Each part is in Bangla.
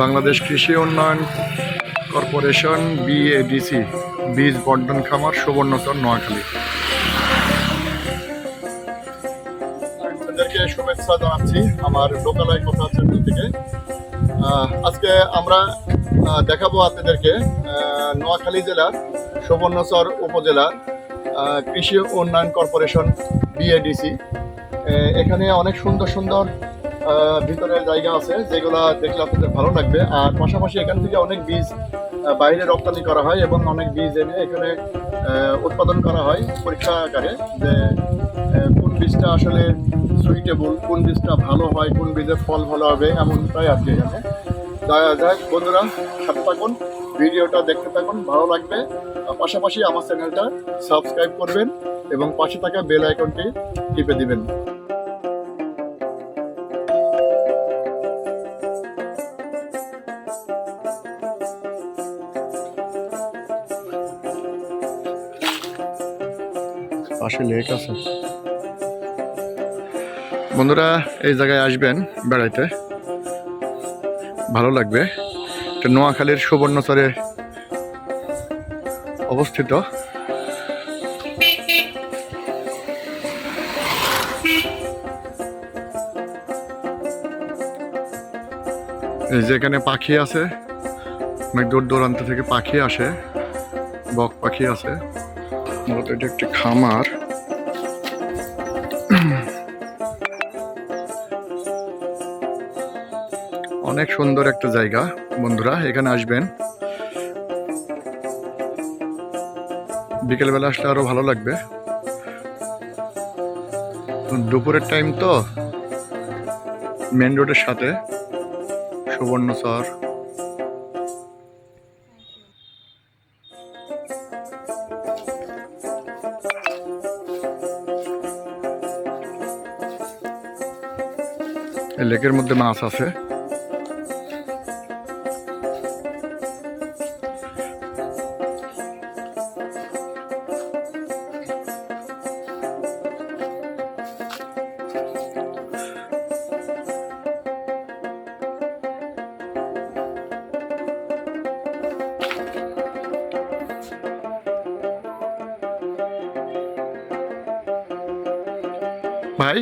বাংলাদেশ কৃষি উন্নয়ন কর্পোরেশন বিএডিসি বীজ বর্ধন খামার, সুবর্ণচর, নোয়াখালী। আপনাদেরকে শুভেচ্ছা জানাচ্ছি আমার লোকালয় কথা চ্যানেল থেকে। আজকে আমরা দেখাবো আপনাদেরকে নোয়াখালী জেলার সুবর্ণচর উপজেলার কৃষি উন্নয়ন কর্পোরেশন বিএডিসি এখানে অনেক সুন্দর সুন্দর ভিতরে জায়গা আছে, যেগুলো দেখলে আপনাদের ভালো লাগবে। আর পাশাপাশি এখান থেকে অনেক বীজ বাইরে রপ্তানি করা হয় এবং অনেক বীজ এনে এখানে উৎপাদন করা হয় পরীক্ষা আকারে যে কোন বীজটা আসলে সুইটেবল কোন বীজটা ভালো হয়, কোন বীজের ফল ভালো হবে, এমনটাই কি এখানে। যা- যাই বন্ধুরা, সাথে থাকুন, ভিডিওটা দেখতে থাকুন, ভালো লাগবে। পাশাপাশি আমার চ্যানেলটা সাবস্ক্রাইব করবেন এবং পাশে থাকা বেল আইকনটি টিপে দিবেন। পাশে লেক আছে। বন্ধুরা, এই জায়গায় আসবেন বেড়াইতে। ভালো লাগবে। এটা নোয়াখালীর সুবর্ণচরে অবস্থিত। এই যে এখানে পাখি আছে। অনেক দূর দূরান্ত থেকে পাখি আসে। বক পাখি আছে। মূলত এটা একটি খামার। অনেক সুন্দর একটা জায়গা, বন্ধুরা, এখানে আসবেন। বিকেলবেলা আসলে আরও ভালো লাগবে। দুপুরের টাইম তো মেন রোডের সাথে সুবর্ণচর লেকের মধ্যে মাছ আছে। ভাই?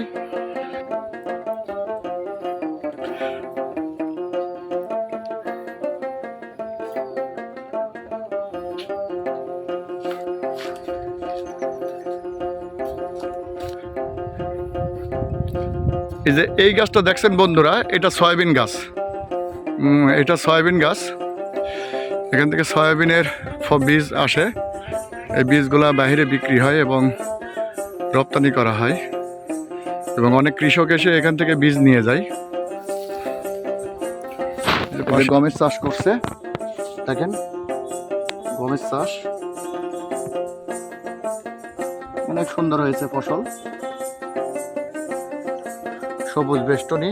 এই যে এই গাছটা দেখছেন বন্ধুরা, এটা সয়াবিন গাছ। এটা সয়াবিন গাছ। এখান থেকে সয়াবিনের বীজ আসে। এই বীজগুলা বাইরে বিক্রি হয় এবং রপ্তানি করা হয়। এবং অনেক কৃষক এসে এখান থেকে বীজ নিয়ে যায়। গমের চাষ করছে। দেখেন গমের চাষ। অনেক সুন্দর হয়েছে ফসল। সবুজ বেষ্টনী।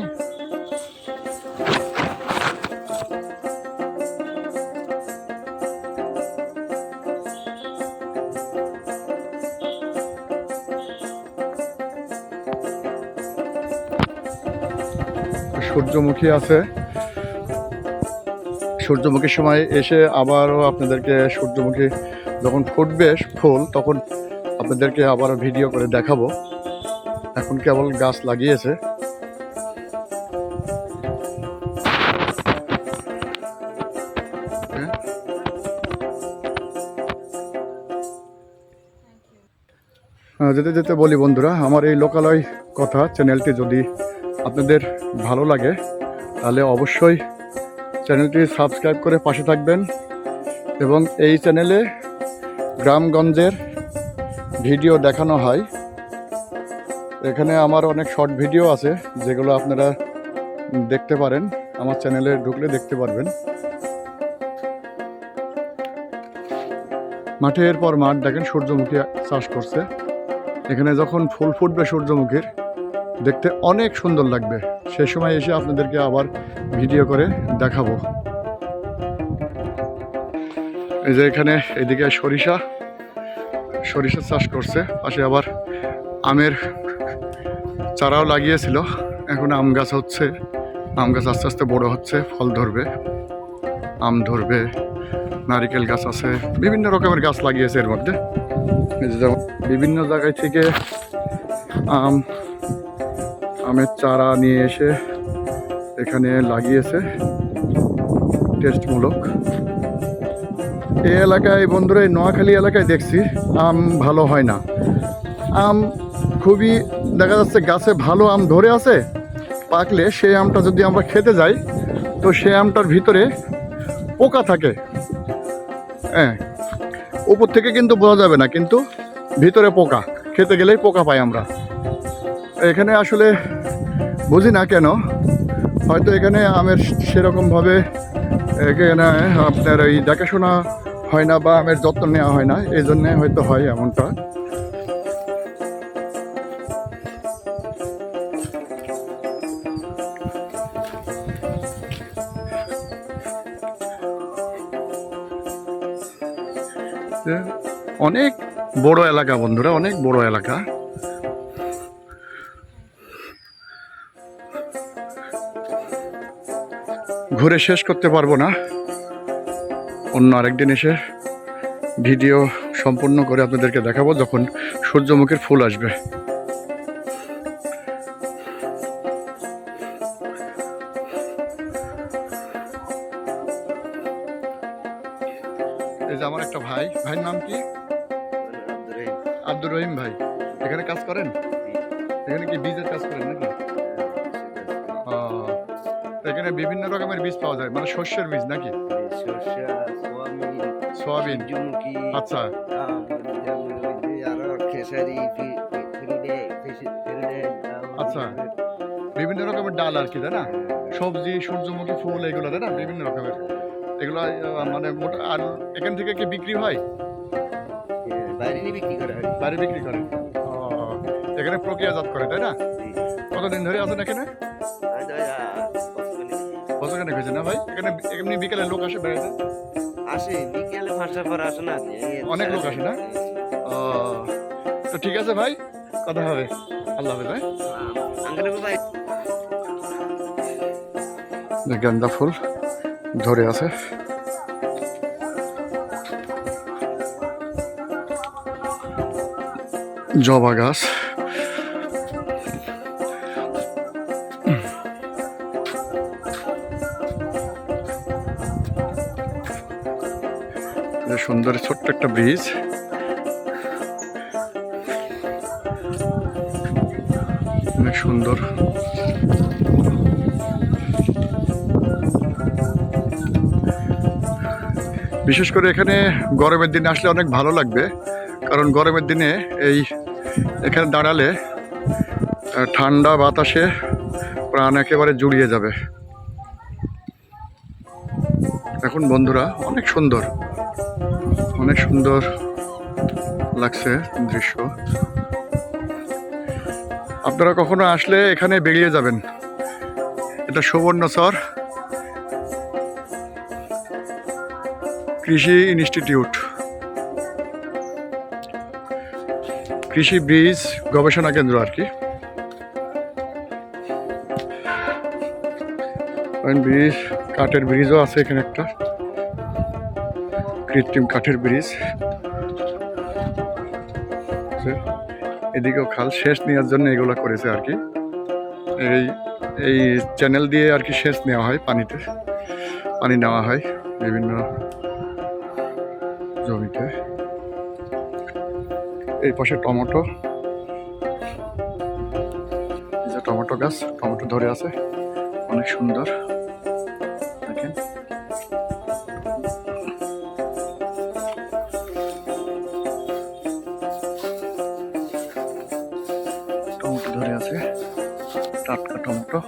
সূর্যমুখী আছে। সূর্যমুখীর সময় এসে আবারও আপনাদেরকে সূর্যমুখী যখন ফুটবে ফুল, তখন আপনাদেরকে আবার ভিডিও করে দেখাবো। এখন কেবল গাছ লাগিয়েছে। হ্যাঁ? যেতে যেতে বলি বন্ধুরা, আমার এই লোকালয় কথা, চ্যানেলটি যদি আপনাদের ভালো লাগে, তাহলে অবশ্যই চ্যানেলটি সাবস্ক্রাইব করে পাশে থাকবেন এবং এই চ্যানেলে গ্রামগঞ্জের ভিডিও দেখানো হয়। এখানে আমার অনেক শর্ট ভিডিও আছে, যেগুলো আপনারা দেখতে পারেন, আমার চ্যানেলে ঢুকলে দেখতে পারবেন। মাঠের পর মাঠ দেখেন, সূর্যমুখী চাষ করছে। এখানে যখন ফুল ফুটবে সূর্যমুখীর দেখতে অনেক সুন্দর লাগবে। সেই সময় এসে আপনাদেরকে আবার ভিডিও করে দেখাবো। এই যে এখানে এদিকে সরিষা সরিষা চাষ করছে। পাশে আবার আমের চারাও লাগিয়েছিল। এখন আম গাছ হচ্ছে। আম গাছ আস্তে আস্তে বড় হচ্ছে, ফল ধরবে। আম ধরবে, নারিকেল গাছ আছে, বিভিন্ন রকমের গাছ লাগিয়েছে এর মধ্যে। বিভিন্ন জায়গায় থেকে আম আমের চারা নিয়ে এসে এখানে লাগিয়েছে টেস্টমূলক এই এলাকায় বন্ধুরা, এই নোয়াখালী এলাকায় দেখছি, আম ভালো হয় না। আম খুবই দেখা যাচ্ছে গাছে ভালো আম ধরে আছে, পাকলে সেই আমটা যদি আমরা খেতে যাই, তো সেই আমটার ভিতরে পোকা থাকে। হ্যাঁ উপর থেকে কিন্তু বোঝা যাবে না, কিন্তু ভিতরে পোকা, খেতে গেলেই পোকা পাই আমরা। এখানে আসলে বুঝি না কেন, হয়তো এখানে আমের সেরকমভাবে, এখানে, আপনার এই দেখাশোনা হয় না বা আমের যত্ন নেওয়া হয় না, এই জন্যে হয়তো হয় এমনটা। অনেক বড় এলাকা বন্ধুরা, অনেক বড় এলাকা। ঘুরে শেষ করতে পারব না। অন্য আরেকদিন এসে ভিডিও সম্পূর্ণ করে আপনাদেরকে দেখাবো, যখন সূর্যমুখীর ফুল আসবে। মানে শস্যের বীজ নাকি? সোয়াবিন। আচ্ছা। আচ্ছা। বিভিন্ন রকমের ডাল আর কি, তাই না? সবজি, সূর্যমুখী ফুল, এগুলো, তাই না? বিভিন্ন রকমের। এগুলো মানে আর এখান থেকে কি বিক্রি হয়? বাইরে বিক্রি করে। এখানে প্রক্রিয়াজাত করে, তাই না? কতদিন ধরে আছেন এখানে? বছরখানেক হয়েছে না ভাই? এখানে এমনি বিকেলে লোক আসে বেড়াতে? আসে বিকেলে ফাঁসা পর আসে না। অনেক লোক আসে না? ও, তো ঠিক আছে ভাই কথা হবে। আল্লাহ হাফেজ ভাই। ভাই গেন্দা ফুল ধরে আছে। জবা গাছ। সুন্দর ছোট্ট একটা ব্রিজ অনেক সুন্দর। বিশেষ করে এখানে গরমের দিনে আসলে অনেক ভালো লাগবে, কারণ গরমের দিনে এই এখানে দাঁড়ালে ঠান্ডা বাতাসে প্রাণ একেবারে জুড়িয়ে যাবে। এখন বন্ধুরা, অনেক সুন্দর। অনেক সুন্দর লাগছে দৃশ্য। আপনারা কখনো আসলে এখানে বেরিয়ে যাবেন। এটা সুবর্ণচর কৃষি ইনস্টিটিউট। কৃষি ব্রিজ গবেষণা কেন্দ্র আর কি। ব্রিজ কাঠের ব্রিজও আছে এখানে একটা। কৃত্রিম কাঠের ব্রিজ। এদিকেও খাল সেচ নেওয়ার জন্য এগুলো করেছে আর কি। এই এই চ্যানেল দিয়ে আর কি সেচ নেওয়া হয় পানিতে। পানি নেওয়া হয় বিভিন্ন জমিতে। এই পাশে টমেটো। যে টমেটো গাছ, টমেটো ধরে আছে। অনেক সুন্দর। ধরে আছে টাটকা টমেটো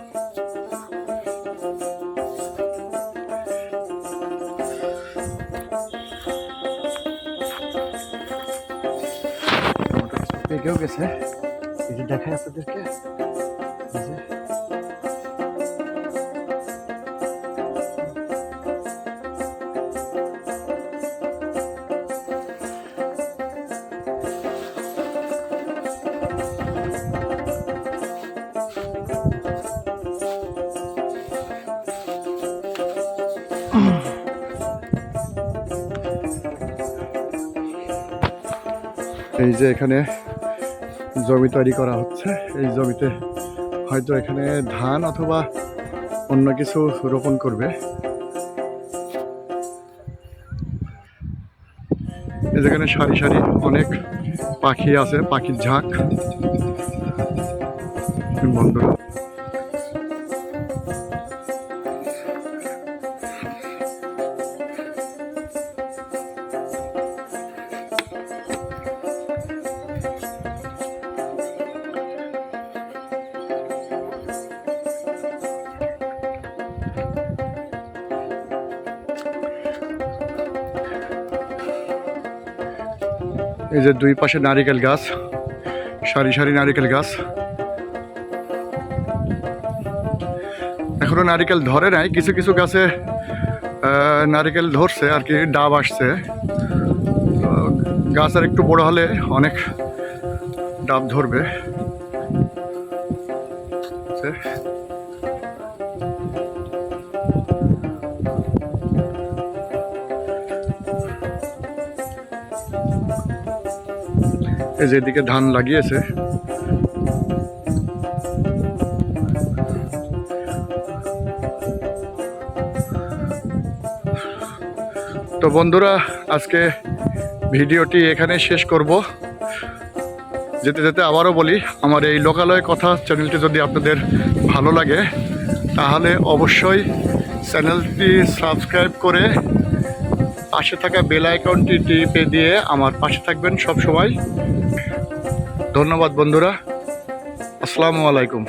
পেকেও গেছে এই যে দেখায় আপনাদেরকে এই যে এখানে জমি তৈরি করা হচ্ছে। এই জমিতে হয়তো এখানে ধান অথবা অন্য কিছু রোপণ করবে। এই যেখানে সারি সারি অনেক পাখি আছে, পাখির ঝাঁক। বন্ধুরা এই যে দুই পাশে নারিকেল গাছ, সারি সারি নারিকেল গাছ। এখনও নারিকেল ধরে নাই, কিছু কিছু গাছে নারিকেল ধরছে, আর কি ডাব আসছে। গাছ আর একটু বড় হলে অনেক ডাব ধরবে। এই যে এদিকে ধান লাগিয়েছে। তো বন্ধুরা, আজকে ভিডিওটি এখানে শেষ করব। যেতে যেতে আবারও বলি, আমার এই লোকালয় কথা চ্যানেলটি যদি আপনাদের ভালো লাগে, তাহলে অবশ্যই চ্যানেলটি সাবস্ক্রাইব করে পাশে থাকা বেল আইকনটি টিপে দিয়ে আমার পাশে থাকবেন সব সময় ধন্যবাদ বন্ধুরা। আসসালামু আলাইকুম।